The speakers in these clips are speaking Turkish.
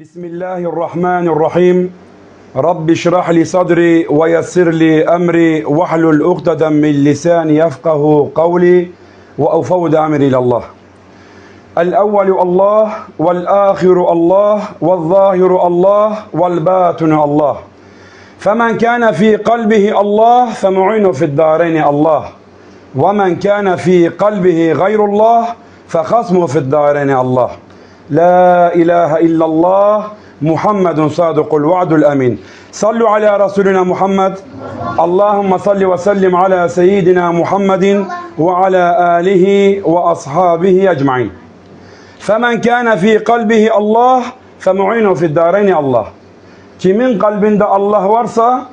بسم الله الرحمن الرحيم رب اشرح لي صدري ويسر لي أمري واحلل عقدة من لساني يفقه قولي وأفوض أمري إلى الله الأول الله والآخر الله والظاهر الله والباطن الله فمن كان في قلبه الله فمعينه في الدارين الله ومن كان في قلبه غير الله فخصمه في الدارين الله La ilahe illallah Muhammedun sadukul vaadul emin. Sallu ala Resulina Muhammed. Allahümme salli ve sellim ala seyyidina Muhammedin ve ala alihi ve ashabihi ecmain. Femen kana fi kalbihi Allah femu'inu fid dareyni Allah. Kimin kalbinde Allah varsa,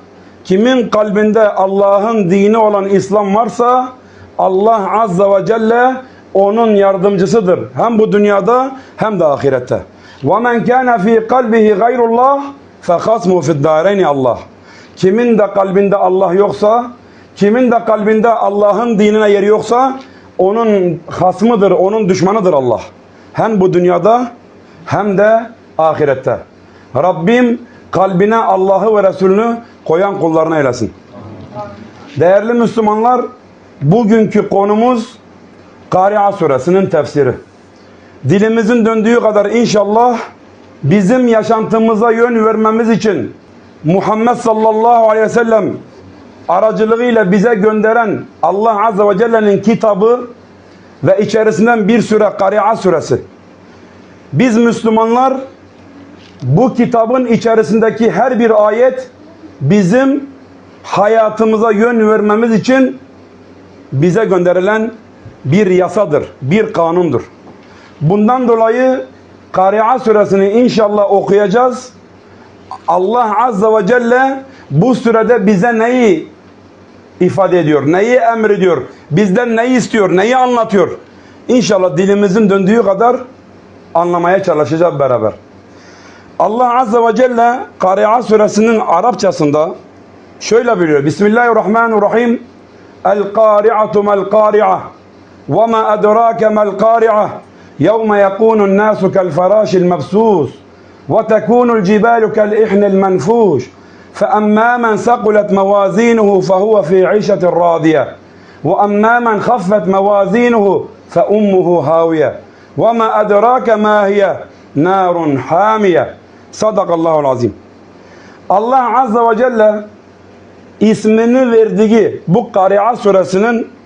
kimin kalbinde Allah'ın dini olan İslam varsa Allah azza ve celle onun yardımcısıdır. Hem bu dünyada hem de ahirette. وَمَنْ كَانَ ف۪ي قَلْبِهِ غَيْرُ اللّٰهِ فَخَصْمُهُ فِي الدَّارَيْنِ Allah. Kimin de kalbinde Allah yoksa, kimin de kalbinde Allah'ın dinine yeri yoksa onun hasmıdır, onun düşmanıdır Allah. Hem bu dünyada hem de ahirette. Rabbim kalbine Allah'ı ve Resulünü koyan kullarına eylesin. Değerli Müslümanlar, bugünkü konumuz Kari'a suresinin tefsiri. Dilimizin döndüğü kadar inşallah bizim yaşantımıza yön vermemiz için Muhammed sallallahu aleyhi ve sellem aracılığıyla bize gönderen Allah azze ve celle'nin kitabı ve içerisinden bir süre Kari'a suresi. Biz Müslümanlar bu kitabın içerisindeki her bir ayet bizim hayatımıza yön vermemiz için bize gönderilen bir yasadır, bir kanundur. Bundan dolayı Kari'a suresini inşallah okuyacağız. Allah Azze ve Celle bu sürede bize neyi ifade ediyor, neyi emrediyor, bizden neyi istiyor, neyi anlatıyor. İnşallah dilimizin döndüğü kadar anlamaya çalışacağız beraber. Allah Azze ve Celle Kari'a suresinin Arapçasında şöyle buyuruyor. Bismillahirrahmanirrahim. El-Kari'atu mel-Kari'a وما أدراك ما القارعة؟ يوم يكون الناس كالفراش المبسوس وتكون الجبال كالإحن المنفوش فأما من ثقلت موازينه فهو في عيشة راضية وأما من خفت موازينه فأمه هاوية وما أدراك ما هي نار حامية صدق الله العظيم. الله عز وجل اسمini verdiği bu Kari'a سنن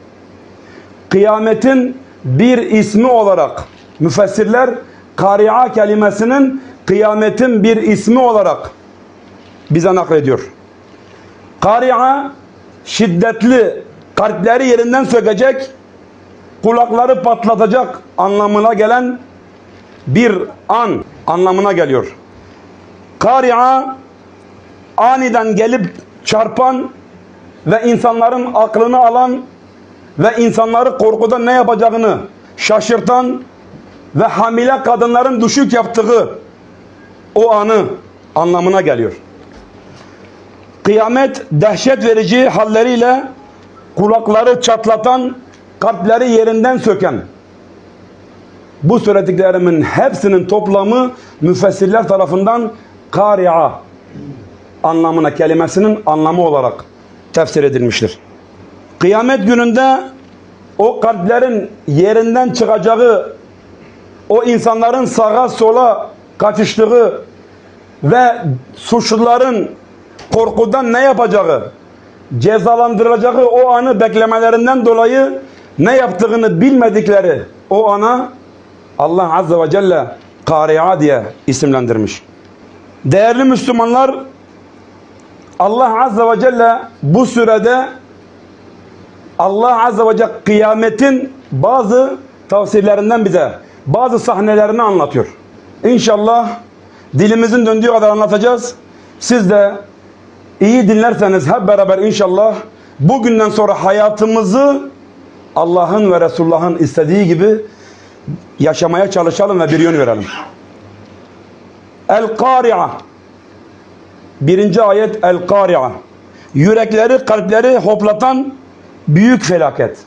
kıyametin bir ismi olarak müfessirler Kari'a kelimesinin kıyametin bir ismi olarak bize naklediyor. Kari'a şiddetli kalpleri yerinden sökecek kulakları patlatacak anlamına gelen bir an anlamına geliyor. Kari'a aniden gelip çarpan ve insanların aklını alan ve insanları korkudan ne yapacağını şaşırtan ve hamile kadınların düşük yaptığı o anı anlamına geliyor. Kıyamet dehşet verici halleriyle kulakları çatlatan, kalpleri yerinden söken bu söylediklerimin hepsinin toplamı müfessirler tarafından Kari'a anlamına kelimesinin anlamı olarak tefsir edilmiştir. Kıyamet gününde o kalplerin yerinden çıkacağı, o insanların sağa sola kaçıştığı ve suçluların korkudan ne yapacağı, cezalandırılacağı o anı beklemelerinden dolayı ne yaptığını bilmedikleri o ana Allah Azze ve Celle Kari'a diye isimlendirmiş. Değerli Müslümanlar Allah Azze ve Celle bu sürede Allah Azze ve Celle kıyametin bazı tavsiyelerinden bize bazı sahnelerini anlatıyor. İnşallah dilimizin döndüğü kadar anlatacağız. Siz de iyi dinlerseniz hep beraber inşallah bugünden sonra hayatımızı Allah'ın ve Resulullah'ın istediği gibi yaşamaya çalışalım ve bir yön verelim. El-Kari'a Birinci ayet El-Kari'a Yürekleri, kalpleri hoplatan büyük felaket.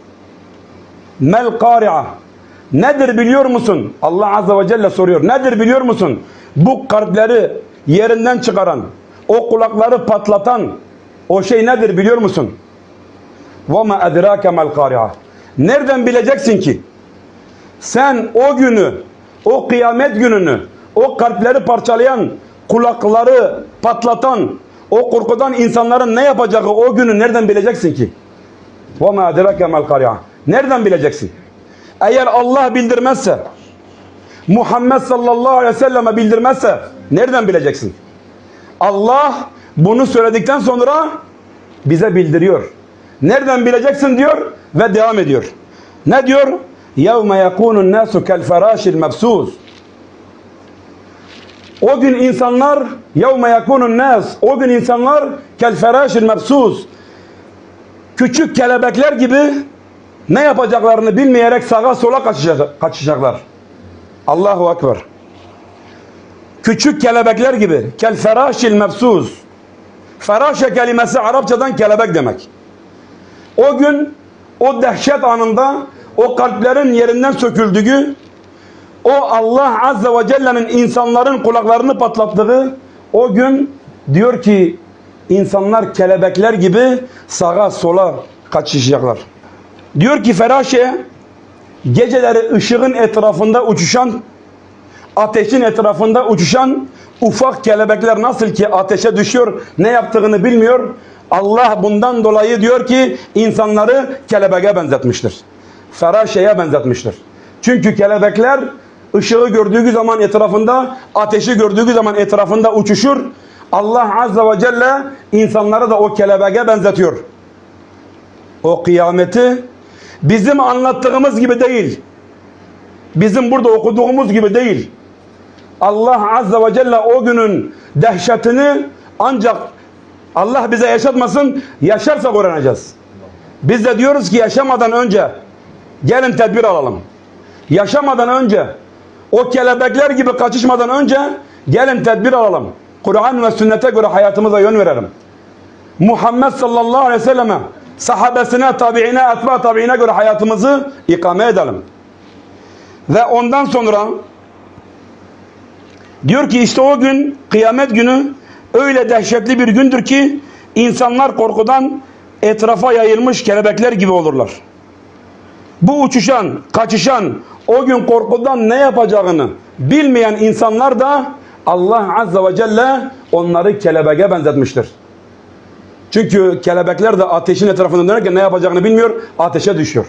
Mel-Kari'a Nedir biliyor musun? Allah Azze ve Celle soruyor. Nedir biliyor musun? bu kalpleri yerinden çıkaran, o kulakları patlatan o şey nedir biliyor musun? وَمَا اَدْرَاكَ مَا الْقَارِعَةِ Nereden bileceksin ki? Sen o günü, o kıyamet gününü, o kalpleri parçalayan, kulakları patlatan, o korkudan insanların ne yapacağı o günü nereden bileceksin ki? وَمَا اَدْرَاكَ مَا الْقَارِعَةِ Nereden bileceksin? Eğer Allah bildirmezse, Muhammed sallallahu aleyhi ve selleme bildirmezse nereden bileceksin? Allah bunu söyledikten sonra bize bildiriyor. Nereden bileceksin diyor ve devam ediyor. Ne diyor? يَوْمَ يَكُونُ النَّاسُ كَالْفَرَاشِ الْمَبْسُوسِ O gün insanlar يَوْمَ يَكُونُ النَّاسِ O gün insanlar كَالْفَرَاشِ الْمَبْسُوسِ Küçük kelebekler gibi ne yapacaklarını bilmeyerek sağa sola kaçacak, kaçacaklar. Allahu Ekber. Küçük kelebekler gibi. Kel feraşil mebsuz. Feraşe kelimesi Arapçadan kelebek demek. O gün o dehşet anında o kalplerin yerinden söküldüğü o Allah Azze ve Celle'nin insanların kulaklarını patlattığı o gün diyor ki insanlar kelebekler gibi sağa sola kaçışacaklar. Diyor ki Feraşe geceleri ışığın etrafında uçuşan ateşin etrafında uçuşan ufak kelebekler nasıl ki ateşe düşüyor ne yaptığını bilmiyor. Allah bundan dolayı diyor ki insanları kelebeğe benzetmiştir. Feraşe'ye benzetmiştir. Çünkü kelebekler ışığı gördüğü zaman etrafında, ateşi gördüğü zaman etrafında uçuşur. Allah Azze ve Celle insanları da o kelebeğe benzetiyor. O kıyameti bizim anlattığımız gibi değil. Bizim burada okuduğumuz gibi değil. Allah Azze ve Celle o günün dehşetini ancak Allah bize yaşatmasın, yaşarsak öğreneceğiz. Biz de diyoruz ki yaşamadan önce gelin tedbir alalım. Yaşamadan önce o kelebekler gibi kaçışmadan önce gelin tedbir alalım. Kur'an ve sünnete göre hayatımıza yön verelim. Muhammed sallallahu aleyhi ve selleme sahabesine, tabiine, etba tabiine göre hayatımızı ikame edelim. Ve ondan sonra diyor ki işte o gün kıyamet günü öyle dehşetli bir gündür ki insanlar korkudan etrafa yayılmış kelebekler gibi olurlar. Bu uçuşan, kaçışan, o gün korkudan ne yapacağını bilmeyen insanlar da Allah Azze ve Celle onları kelebeğe benzetmiştir. Çünkü kelebekler de ateşin etrafında dönerken ne yapacağını bilmiyor, ateşe düşüyor.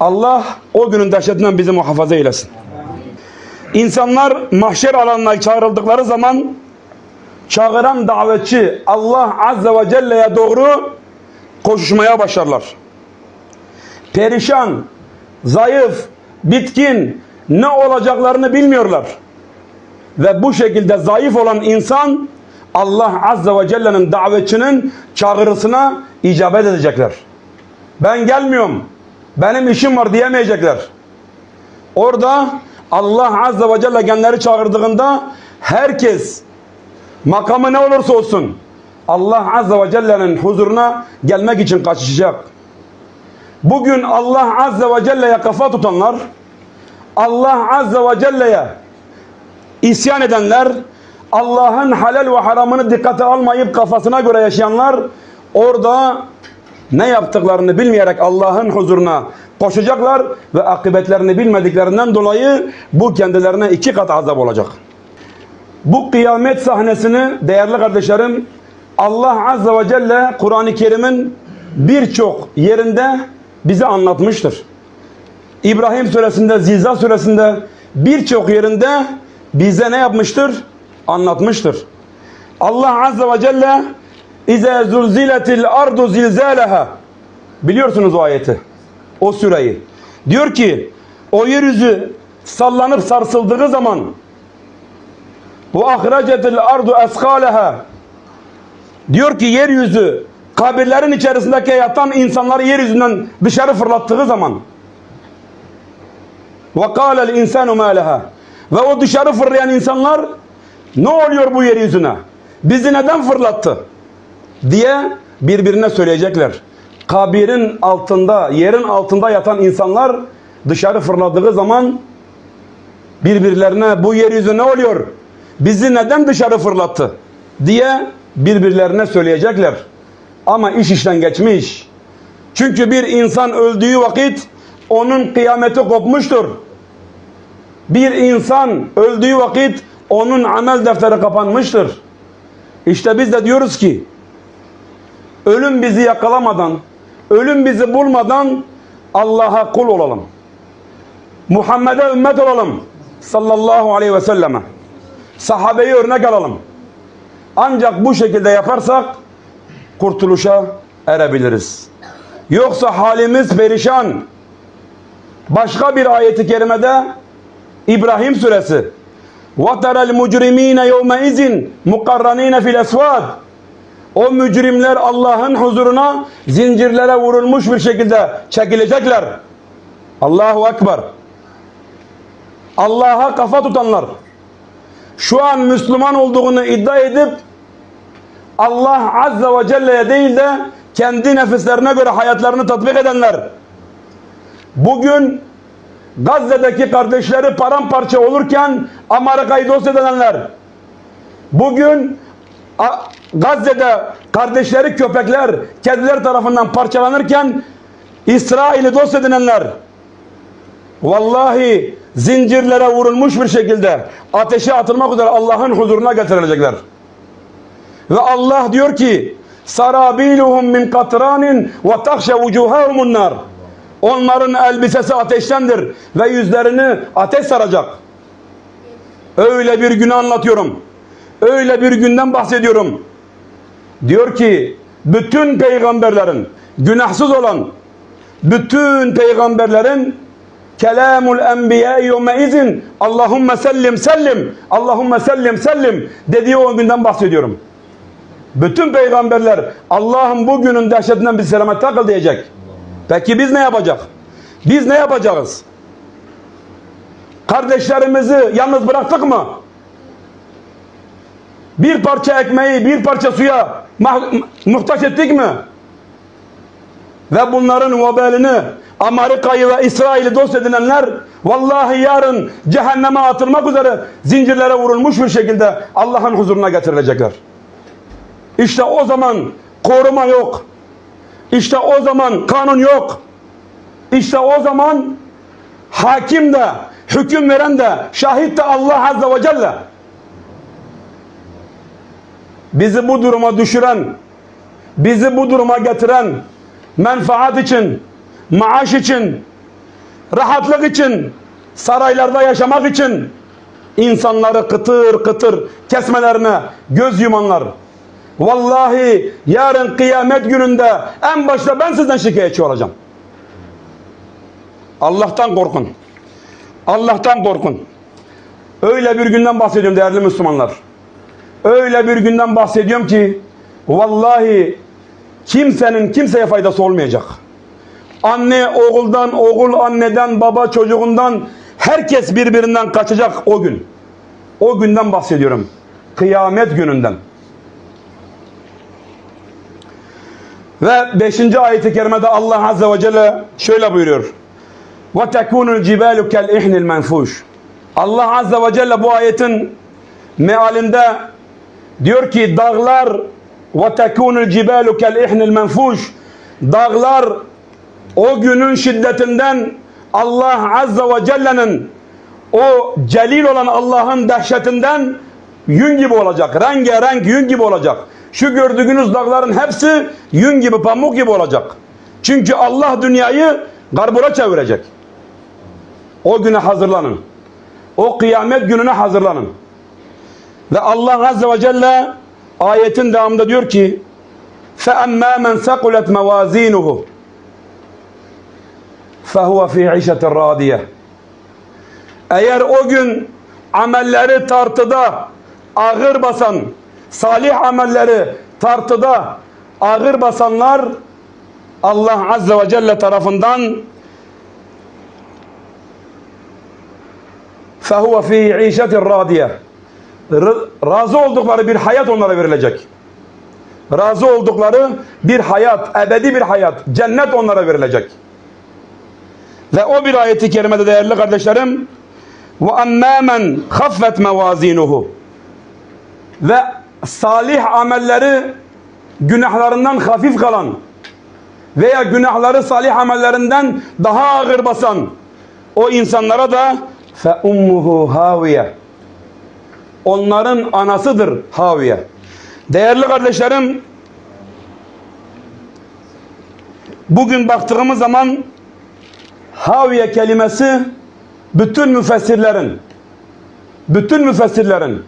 Allah o günün dehşetinden bizi muhafaza eylesin. İnsanlar mahşer alanına çağrıldıkları zaman çağıran davetçi Allah Azze ve Celle'ye doğru koşuşmaya başlarlar. Perişan, zayıf, bitkin ne olacaklarını bilmiyorlar. Ve bu şekilde zayıf olan insan Allah Azze ve Celle'nin davetçinin çağrısına icabet edecekler. Ben gelmiyorum, benim işim var diyemeyecekler. Orada Allah Azze ve Celle genleri çağırdığında herkes makamı ne olursa olsun Allah Azze ve Celle'nin huzuruna gelmek için kaçışacak. Bugün Allah Azze ve Celle'ye kafa tutanlar, Allah Azze ve Celle'ye isyan edenler, Allah'ın halal ve haramını dikkate almayıp kafasına göre yaşayanlar orada ne yaptıklarını bilmeyerek Allah'ın huzuruna koşacaklar ve akıbetlerini bilmediklerinden dolayı bu kendilerine iki kat azap olacak. Bu kıyamet sahnesini değerli kardeşlerim Allah Azze ve Celle Kur'an-ı Kerim'in birçok yerinde bize anlatmıştır. İbrahim suresinde, Zilzal suresinde birçok yerinde bize ne yapmıştır? Anlatmıştır. Allah Azze ve Celle İze zulziletil ardu zilzaleha Biliyorsunuz o ayeti. O süreyi. Diyor ki o yeryüzü sallanıp sarsıldığı zaman ve ahracetil ardu eskaleha diyor ki yeryüzü kabirlerin içerisindeki yatan insanları yeryüzünden dışarı fırlattığı zaman ve kâlel insanu mâ leha ve o dışarı fırlayan insanlar ne oluyor bu yeryüzüne? Bizi neden fırlattı? diye birbirine söyleyecekler. Kabirin altında, yerin altında yatan insanlar dışarı fırladığı zaman birbirlerine bu yeryüzü ne oluyor? Bizi neden dışarı fırlattı? diye birbirlerine söyleyecekler. Ama iş işten geçmiş. Çünkü bir insan öldüğü vakit onun kıyameti kopmuştur. Bir insan öldüğü vakit onun amel defteri kapanmıştır. İşte biz de diyoruz ki ölüm bizi yakalamadan, ölüm bizi bulmadan Allah'a kul olalım. Muhammed'e ümmet olalım. Sallallahu aleyhi ve selleme. Sahabeyi örnek alalım. Ancak bu şekilde yaparsak kurtuluşa erebiliriz. Yoksa halimiz perişan. Başka bir ayeti kerimede İbrahim suresi وَتَرَى الْمُجْرِم۪ينَ يَوْمَئِذٍ مُقَرَّن۪ينَ فِي الْاَسْوَادِ O mücrimler Allah'ın huzuruna zincirlere vurulmuş bir şekilde çekilecekler. Allahu Ekber. Allah'a kafa tutanlar, şu an Müslüman olduğunu iddia edip Allah Azze ve Celle'ye değil de kendi nefislerine göre hayatlarını tatbik edenler, bugün Gazze'deki kardeşleri paramparça olurken Amerika'yı dost edenler, bugün Gazze'de kardeşleri köpekler, kediler tarafından parçalanırken İsrail'i dost edinenler, vallahi zincirlere vurulmuş bir şekilde ateşe atılmak üzere Allah'ın huzuruna getirilecekler. Ve Allah diyor ki sarabiluhum min katranin ve tahşe vucuhahumun nar. Onların elbisesi ateştendir ve yüzlerini ateş saracak. Öyle bir günü anlatıyorum. Öyle bir günden bahsediyorum. Diyor ki bütün peygamberlerin günahsız olan bütün peygamberlerin kelamul enbiya yevme izin Allahümme sellim sellim Allahümme sellim sellim dediği o günden bahsediyorum. Bütün peygamberler Allah'ın bu günün dehşetinden bir selamet takıl diyecek. Peki biz ne yapacak? Biz ne yapacağız? Kardeşlerimizi yalnız bıraktık mı? Bir parça ekmeği, bir parça suya muhtaç ettik mi? Ve bunların vebalini Amerika'yı ve İsrail'i dost edinenler vallahi yarın cehenneme atılmak üzere zincirlere vurulmuş bir şekilde Allah'ın huzuruna getirilecekler. İşte o zaman koruma yok. İşte o zaman kanun yok. İşte o zaman hakim de, hüküm veren de, şahit de Allah Azze ve Celle. Bizi bu duruma düşüren, bizi bu duruma getiren, menfaat için, maaş için, rahatlık için, saraylarda yaşamak için insanları kıtır kıtır kesmelerine göz yumanlar. Vallahi yarın kıyamet gününde en başta ben sizden şikayetçi olacağım. Allah'tan korkun. Allah'tan korkun. Öyle bir günden bahsediyorum değerli Müslümanlar. Öyle bir günden bahsediyorum ki vallahi kimsenin kimseye faydası olmayacak. Anne oğuldan, oğul anneden, baba çocuğundan herkes birbirinden kaçacak o gün. O günden bahsediyorum. Kıyamet gününden. Ve 5. ayeti kerimede Allah Azze ve Celle şöyle buyuruyor. وَتَكُونُ الْجِبَالُ كَالْاِحْنِ الْمَنْفُوشِ Allah Azze ve Celle bu ayetin mealinde diyor ki dağlar وَتَكُونُ الْجِبَالُ كَالْاِحْنِ الْمَنْفُوشِ Dağlar o günün şiddetinden Allah Azze ve Celle'nin o celil olan Allah'ın dehşetinden yün gibi olacak. Rengarenk yün gibi olacak. Şu gördüğünüz dağların hepsi yün gibi, pamuk gibi olacak. Çünkü Allah dünyayı garbura çevirecek. O güne hazırlanın. O kıyamet gününe hazırlanın. Ve Allah Azze ve Celle ayetin devamında diyor ki فَأَمَّا مَنْ سَقُلَتْ مَوَازِينُهُ فَهُوَ فِي عِشَةٍ رَادِيَةٍ Eğer o gün amelleri tartıda ağır basan, salih amelleri tartıda ağır basanlar Allah Azze ve Celle tarafından فَهُوَ فِي عِيشَةٍ رَادِيَةٍ Razı oldukları bir hayat onlara verilecek. Razı oldukları bir hayat, ebedi bir hayat, cennet onlara verilecek. Ve o bir ayeti kerimede değerli kardeşlerim Ve emmâ men khaffet mevazinuhu. Ve salih amelleri günahlarından hafif kalan veya günahları salih amellerinden daha ağır basan o insanlara da ummuhu haviye. Onların anasıdır haviye. Değerli kardeşlerim bugün baktığımız zaman haviye kelimesi bütün müfessirlerin bütün müfessirlerin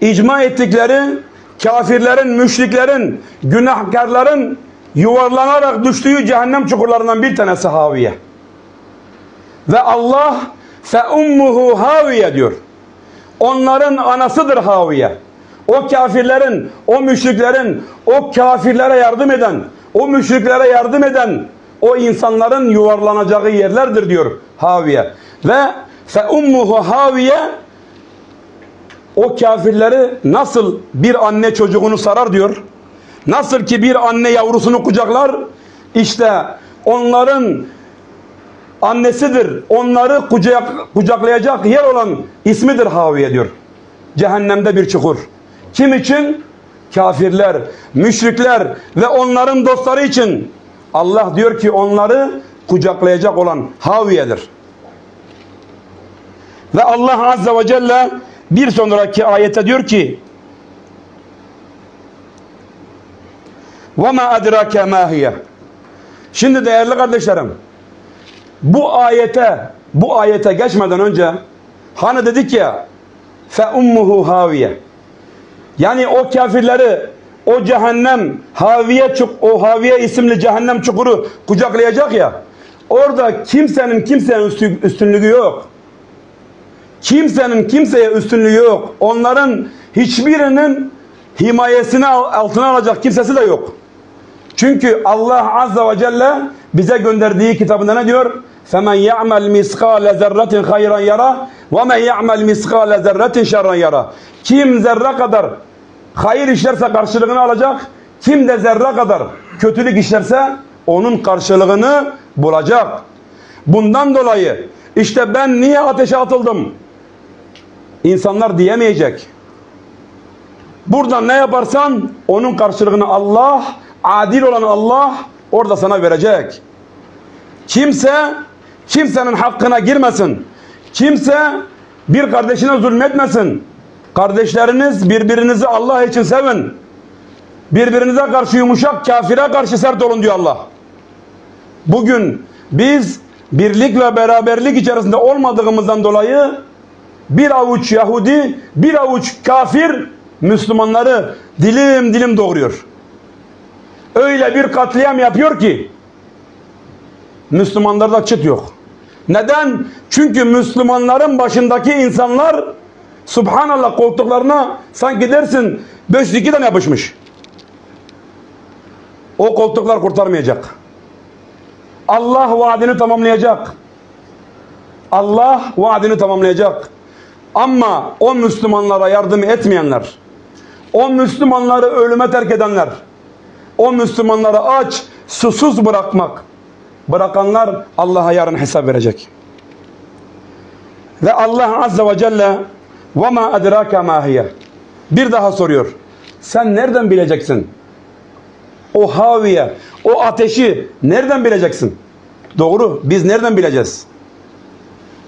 icma ettikleri kafirlerin, müşriklerin, günahkarların yuvarlanarak düştüğü cehennem çukurlarından bir tanesi haviye. Ve Allah fe ummuhu haviye diyor. Onların anasıdır haviye. O kafirlerin, o müşriklerin, o kafirlere yardım eden, o müşriklere yardım eden o insanların yuvarlanacağı yerlerdir diyor haviye. Ve fe ummuhu haviye o kafirleri nasıl bir anne çocuğunu sarar diyor. Nasıl ki bir anne yavrusunu kucaklar işte onların annesidir. Onları kucak, kucaklayacak yer olan ismidir Haviye diyor. Cehennemde bir çukur. Kim için? Kafirler, müşrikler ve onların dostları için. Allah diyor ki onları kucaklayacak olan Haviye'dir. Ve Allah Azze ve Celle bir sonraki ayette diyor ki وَمَا اَدْرَاكَ مَا هِيَ Şimdi değerli kardeşlerim bu ayete bu ayete geçmeden önce hani dedik ya فَاُمُّهُ haviye yani o kafirleri o cehennem haviye çuk o haviye isimli cehennem çukuru kucaklayacak ya orada kimsenin kimsenin üstü- üstünlüğü yok. Kimsenin kimseye üstünlüğü yok. Onların hiçbirinin himayesini al- altına alacak kimsesi de yok. Çünkü Allah Azza ve Celle bize gönderdiği kitabında ne diyor? فَمَنْ يَعْمَلْ مِسْقَالَ ذَرَّةٍ خَيْرًا يَرَى وَمَنْ يَعْمَلْ مِسْقَالَ ذَرَّةٍ شَرًّا يَرَى Kim zerre kadar hayır işlerse karşılığını alacak. Kim de zerre kadar kötülük işlerse onun karşılığını bulacak. Bundan dolayı işte ben niye ateşe atıldım? İnsanlar diyemeyecek. Buradan ne yaparsan onun karşılığını Allah, adil olan Allah orada sana verecek. Kimse kimsenin hakkına girmesin. Kimse bir kardeşine zulmetmesin. Kardeşleriniz birbirinizi Allah için sevin. Birbirinize karşı yumuşak, kafire karşı sert olun diyor Allah. Bugün biz birlik ve beraberlik içerisinde olmadığımızdan dolayı bir avuç Yahudi, bir avuç kafir Müslümanları dilim dilim doğuruyor. Öyle bir katliam yapıyor ki Müslümanlarda çıt yok. Neden? Çünkü Müslümanların başındaki insanlar Subhanallah koltuklarına sanki dersin 502'den yapışmış. O koltuklar kurtarmayacak. Allah vaadini tamamlayacak. Allah vaadini tamamlayacak. Ama o Müslümanlara yardım etmeyenler, o Müslümanları ölüme terk edenler, o Müslümanları aç, susuz bırakmak, bırakanlar Allah'a yarın hesap verecek. Ve Allah Azze ve Celle وَمَا اَدْرَاكَ مَا هِيَ Bir daha soruyor. Sen nereden bileceksin? O haviye, o ateşi nereden bileceksin? Doğru. Biz nereden bileceğiz?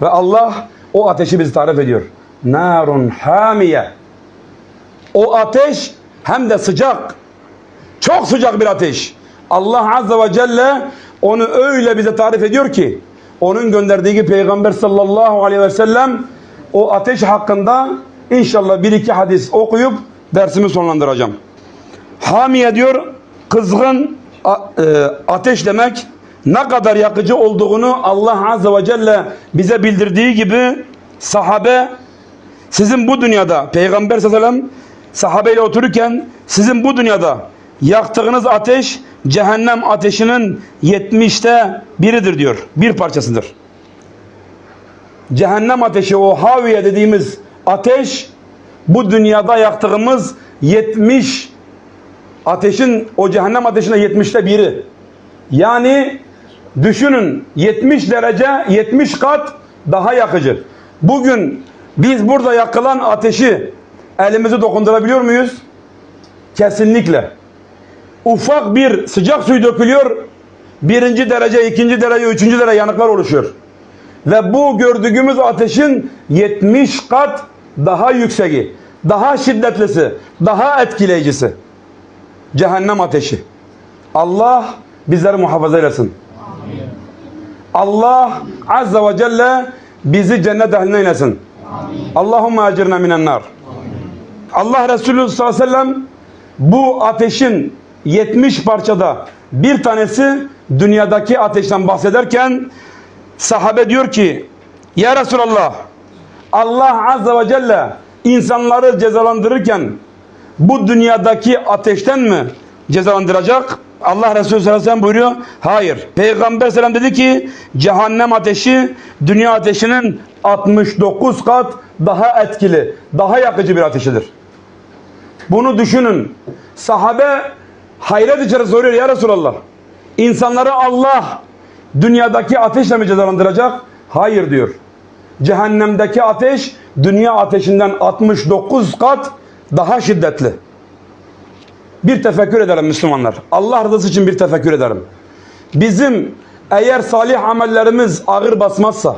Ve Allah o ateşi bizi tarif ediyor. Narun hamiye. O ateş hem de sıcak. Çok sıcak bir ateş. Allah Azze ve Celle onu öyle bize tarif ediyor ki onun gönderdiği Peygamber sallallahu aleyhi ve sellem o ateş hakkında inşallah bir iki hadis okuyup dersimi sonlandıracağım. Hamiye diyor kızgın e, ateş demek ne kadar yakıcı olduğunu Allah Azze ve Celle bize bildirdiği gibi sahabe sizin bu dünyada Peygamber sallallahu aleyhi ve sellem sahabeyle otururken sizin bu dünyada yaktığınız ateş cehennem ateşinin 70'te biridir diyor. Bir parçasıdır. Cehennem ateşi o haviye dediğimiz ateş bu dünyada yaktığımız 70 ateşin o cehennem ateşine 70'te biri. Yani düşünün 70 derece 70 kat daha yakıcı. Bugün biz burada yakılan ateşi elimizi dokundurabiliyor muyuz? Kesinlikle. Ufak bir sıcak suyu dökülüyor. Birinci derece, ikinci derece, üçüncü derece yanıklar oluşuyor. Ve bu gördüğümüz ateşin 70 kat daha yükseği, daha şiddetlisi, daha etkileyicisi. Cehennem ateşi. Allah bizleri muhafaza eylesin. Allah Azze ve Celle bizi cennet ehline eylesin. Allahümme acirna minen. Allah Resulü sallallahu aleyhi ve sellem bu ateşin 70 parçada bir tanesi dünyadaki ateşten bahsederken sahabe diyor ki Ya Resulallah Allah Azze ve Celle insanları cezalandırırken bu dünyadaki ateşten mi cezalandıracak? Allah Resulü sallallahu aleyhi ve sellem buyuruyor. Hayır. Peygamber sallallahu aleyhi ve sellem dedi ki cehennem ateşi dünya ateşinin 69 kat daha etkili, daha yakıcı bir ateşidir. Bunu düşünün. Sahabe hayret içeri soruyor ya Resulallah. İnsanları Allah dünyadaki ateşle mi cezalandıracak? Hayır diyor. Cehennemdeki ateş dünya ateşinden 69 kat daha şiddetli. Bir tefekkür edelim Müslümanlar. Allah rızası için bir tefekkür edelim. Bizim eğer salih amellerimiz ağır basmazsa,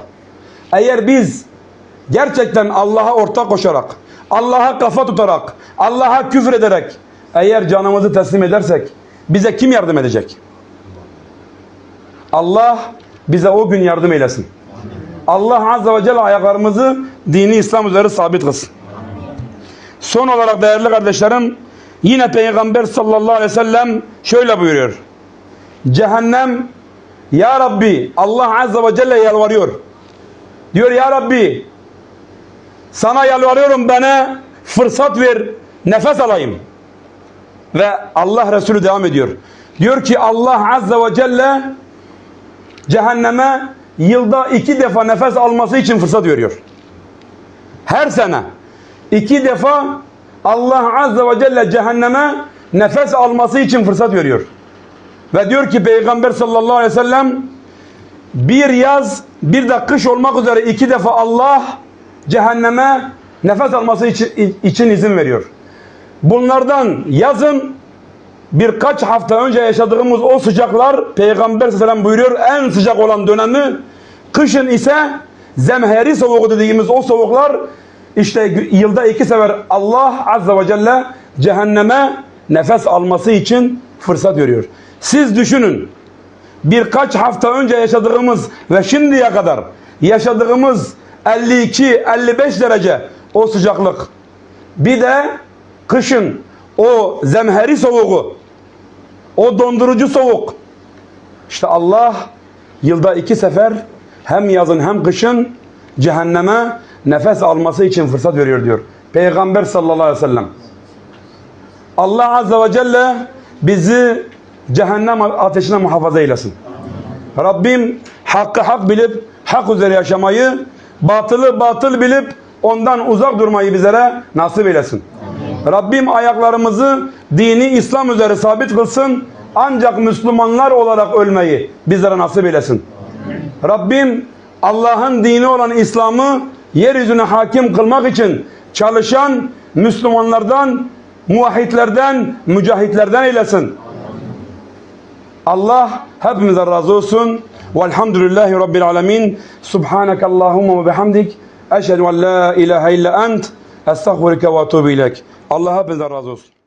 eğer biz gerçekten Allah'a ortak koşarak, Allah'a kafa tutarak, Allah'a küfür ederek, eğer canımızı teslim edersek, bize kim yardım edecek? Allah bize o gün yardım eylesin. Allah Azze ve Celle ayaklarımızı dini İslam üzere sabit kılsın. Son olarak değerli kardeşlerim, yine Peygamber sallallahu aleyhi ve sellem şöyle buyuruyor. Cehennem, Ya Rabbi, Allah Azze ve Celle yalvarıyor. Diyor Ya Rabbi, sana yalvarıyorum bana fırsat ver, nefes alayım. Ve Allah Resulü devam ediyor. Diyor ki Allah Azze ve Celle cehenneme yılda iki defa nefes alması için fırsat veriyor. Her sene iki defa Allah Azze ve Celle cehenneme nefes alması için fırsat veriyor. Ve diyor ki Peygamber sallallahu aleyhi ve sellem bir yaz bir de kış olmak üzere iki defa Allah cehenneme nefes alması için, için izin veriyor. Bunlardan yazın birkaç hafta önce yaşadığımız o sıcaklar Peygamber sallallahu buyuruyor en sıcak olan dönemi kışın ise zemheri soğuğu dediğimiz o soğuklar işte yılda iki sefer Allah azze ve celle cehenneme nefes alması için fırsat veriyor. Siz düşünün birkaç hafta önce yaşadığımız ve şimdiye kadar yaşadığımız 52-55 derece o sıcaklık bir de kışın o zemheri soğuğu o dondurucu soğuk işte Allah yılda iki sefer hem yazın hem kışın cehenneme nefes alması için fırsat veriyor diyor. Peygamber sallallahu aleyhi ve sellem. Allah azze ve celle bizi cehennem ateşine muhafaza eylesin. Rabbim hakkı hak bilip hak üzere yaşamayı, batılı batıl bilip ondan uzak durmayı bizlere nasip eylesin. Rabbim ayaklarımızı dini İslam üzere sabit kılsın. Ancak Müslümanlar olarak ölmeyi bizlere nasip eylesin. Rabbim Allah'ın dini olan İslam'ı yeryüzüne hakim kılmak için çalışan Müslümanlardan, muvahhidlerden, mücahitlerden eylesin. Allah hepimize razı olsun. Velhamdülillahi Rabbil alemin. Subhaneke Allahumma ve bihamdik. Eşhedü en la ilahe illa ent. Estağfurike ve ilek. Allah hepinize razı olsun.